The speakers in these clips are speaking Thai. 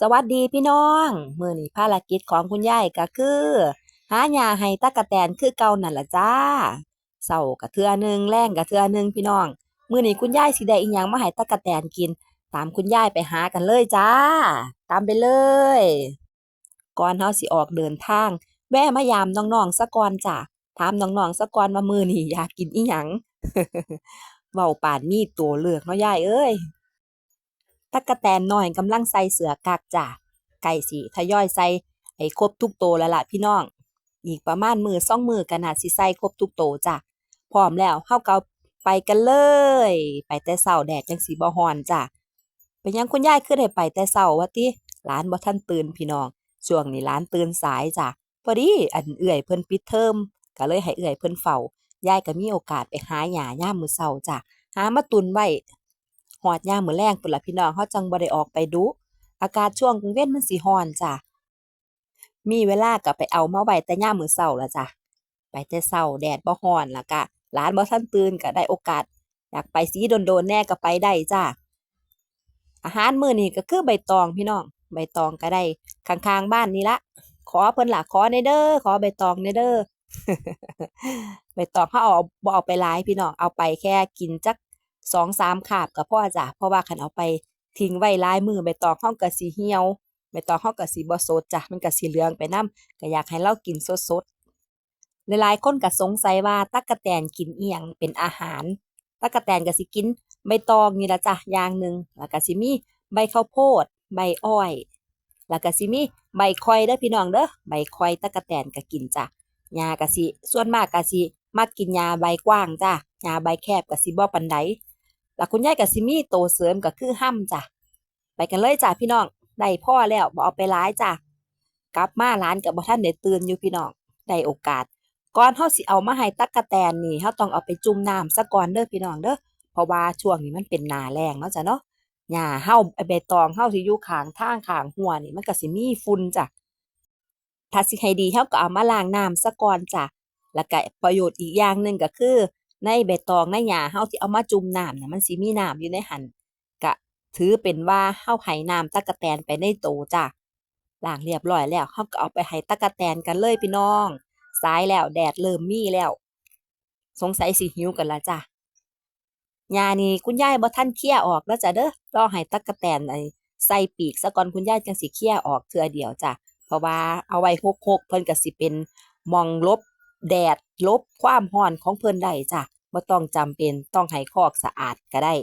สวัสดีพี่น้องมือนี้ภารกิจของคุณยายก็คือ หาหญ้าให้ตั๊กแตนคือเก่านั่นล่ะจ้าเช้าก็เทือหนึ่งแลงก็เทือหนึ่งพี่น้องมือนี้คุณยายสิได้อิหยังมาให้ตั๊กแตนกิน ตามคุณยายไปหากันเลยจ้า ตามไปเลย ก่อนเราสิออกเดินทาง แวะมายามน้องๆซะก่อนจ้าถามน้องๆซะก่อนว่ามือนี้อยากกินอิหยังเว้าปานมีตัวเลือกเนาะยายเอ้ย ตั๊กะแตนน้อยกำลังใส่เสือกักจ้ะใกล้สิทยอยใส่ให้ครบทุกโตแล้วล่ะพี่น้อง อีกประมาณมื้อสองมือก็น่าสิใส่ครบทุกโตจ้ะพร้อมแล้วเฮาเก็ไปกันเลย ไปแต่เช้าแดดจังสิบ่ร้อนจ้ะเป็นยังคุณยายคือได้ไปแต่เช้าว่าติหลานบ่ทันตื่นพี่น้องช่วงนี้หลานตื่นสายจ้ะพอดีอันเอื้อยเพิ่นปิดเทอมก็เลยให้เอื้อยเพิ่นเฝ้ายายก็มีโอกาสไปหาหญ้าย่ามมือเช้าจ้ะหามาตุนไว้ อดยามมื้อแลงพู้นล่ะพี่น้องเราจังบ่ได้ออกไปดุอากาศช่วงกลางเวันมันสิร้อนจ้ะ มีเวลาก็ไปเอามาไว้แต่ยามมื้อเช้าล่ะจ้ะ ไปแต่เช้าแดดบ่ร้อนล้วก็หลานบ่ทันตื่นก็ได้โอกาส อยากไปสิโดนๆแน่ก็ไปได้จ้ะ อาหารมื้อนี้ก็คือใบตองพี่น้อง ใบตองก็ได้ข้างๆบ้านนี่ละ ขอเพิ่นล่ะขอแหน่เด้อขอใบตองแหน่เด้อใบตองเราเอาบ่เอาไปหลายพี่น้องเอาไปแค่กินจัก 2-3คามขาบก็พอจ้ะเพราะว่าคันเอาไปทิ้งไว้ลายมือใบตองเราก็สิเหี่ยวใบตองเราก็สิบ่สดจ้ะมันก็สิเหลืองไปนำก็อยากให้เรากินสดๆหลายๆคนก็สงสัยว่าตั๊กแตนกินอิหยังเป็นอาหารตั๊กแตนก็สิกินใบตองนี่ละจ้ะอย่างหนึ่งแล้วก็สิมีใบข้าวโพด ใบอ้อย แล้วก็สิมีใบข่อยเด้อพี่น้องเด้อใบข่อยตั๊กแตนก็กินจ้ะหญ้าก็สิส่วนมากก็สิมักกินหญ้าใบกว้างจ้ะหญ้าใบแคบก็สิบ่ปานใด แล้วคุณยายก็สิมีโตเสริมก็คือห่ำจ้ะ ไปกันเลยจ้ะพี่น้อง ได้พ่อแล้วบ่เอาไปหลายจ้ะ กลับมาหลานก็บ่ทันได้ตื่นอยู่พี่น้อง ได้โอกาส ก่อนเราสิเอามาให้ตั๊กแตนนี่เราต้องเอาไปจุ่มน้ำซะก่อนเด้อพี่น้องเด้อ เพราะว่าช่วงนี้มันเป็นหนาแล้งเนาะจ้ะเนาะหญ้าเราไอ้ใบตองเราที่อยู่ข้างทางข้างหัวนี่มันก็สิมีฝุ่นจ้ะ ถ้าสิให้ดีเราก็เอามาล้างน้ำซะก่อนจ้ะ แล้วก็ประโยชน์อีกอย่างหนึ่งก็คือ ในใบตองในหญ้าเราที่เอามาจุ่มน้ำน่ะมันสิมีน้ำอยู่ในหันก็ถือเป็นว่าเราให้น้ำตั๊กแตนไปในโตจ้ะล้างเรียบร้อยแล้วเราก็เอาไปให้ตั๊กแตนกันเลยพี่น้องสายแล้วแดดเริ่มมีแล้ว สงสัยสิหิวกันล้วจ้ะหญ้านี่คุณยายบ่ทันเคี่ยออกเด้อจ้ะเด้อรอให้ตั๊กแตนไอ้ใส่ปีกซะก่อนคุณยายจังสิเคี่ยออกเทื่อเดียวจ้ะเพราะว่าเอาไว้รกๆเพิ่นก็สิเป็นมองลบ แดดลบความร้อนของเพิ่นได้จ้ะบ่ต้องจำเป็นต้องให้คอกสะอาดก็ได้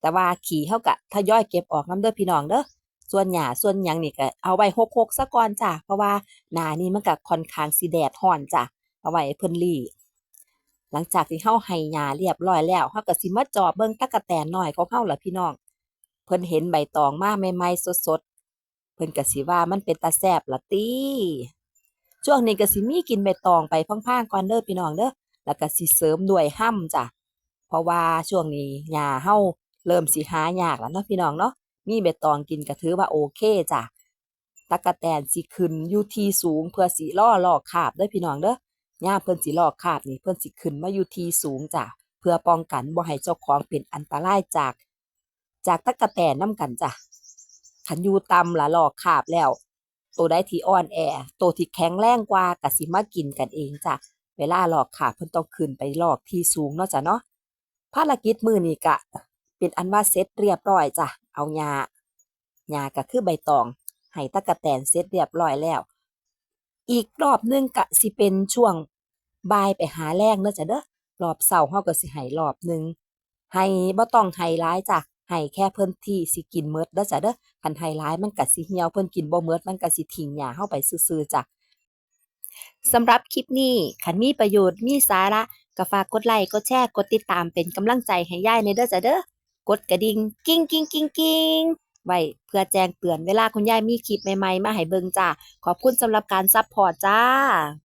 แต่ว่าขี้เราก็ทยอยเก็บออกนำเด้อพี่น้องเด้อส่วนหญ้าส่วนหยังนี่ก็เอาไว้รกๆซะก่อนจ้ะเพราะว่าหน้านี้มันก็ค่อนข้างสิแดดร้อนจ้ะเอาไว้เพิ่นลี้หลังจากที่เราให้หญ้าเรียบร้อยแล้วเราก็สิมาจอบเบิ่งตั๊กแตนน้อยของเราล่ะพี่น้อง เพิ่นเห็นใบตองมาใหม่ๆสดๆเพิ่นก็สิว่ามันเป็นตาแซ่บละติ ช่วงนี้ก็สิมีกินใบตองไปพลางๆก่อนเด้อพี่น้องเด้อแล้วก็สิเสริมด้วยห่ำจ้ะเพราะว่าช่วงนี้หญ้าเราเริ่มสิหายากแล้วเนาะพี่น้องเนาะมีใบตองกินก็ถือว่าโอเคจ้ะตั๊กแตนสิขึ้นอยู่ที่สูงเพื่อสิรอลอกคาบเด้อพี่น้องเด้อยาเพิ่นสิลอกคาบนี่เพิ่นสิขึ้นมาอยู่ที่สูงจ้ะเพื่อป้องกันบ่ให้เจ้าของเป็นอันตรายจาก จากตั๊กแตนนำกันจ้ะคันอยู่ต่ำละลอกคาบแล้ว ตัวใดที่อ่อนแอตัวที่แข็งแรงกว่าก็สิมากินกันเองจ้ะเวลาหลอกคราบเพิ่นต้องขึ้นไปหลอกที่สูงเนาะจ้ะเนาะภารกิจมือนี้ก็เป็นอันว่าเสร็จเรียบร้อยจ้ะเอาหญ้าหญ้าก็คือใบตองให้ตั๊กแตนเสร็จเรียบร้อยแล้ว อีกรอบนึงก็สิเป็นช่วงบ่ายไปหาแลงเด้อจ้ะเด้อรอบเช้าเราก็สิให้รอบหนึ่งให้บ่ต้องให้หลายจ้ะ ให้แค่เพิ่นที่สิกินหมดเด้อจ้ะเด้อคันให้หลายมันก็สิเหี่ยวเพิ่นกินบ่หมดมันก็สิทิ้งหญ้าเราไปซื่อๆจ้ะสำหรับคลิปนี้คันมีประโยชน์มีสาระก็ฝากกดไลค์กดแชร์กดติดตามเป็นกำลังใจให้ยายแหน่เด้อจ้ะเด้อกดกระดิ่งกิ๊งๆๆๆไว้เพื่อแจ้งเตือนเวลาคุณยายมีคลิปใหม่ๆมาให้เบิ่งจ้าขอบคุณสำหรับการซัปพอร์ตจ้า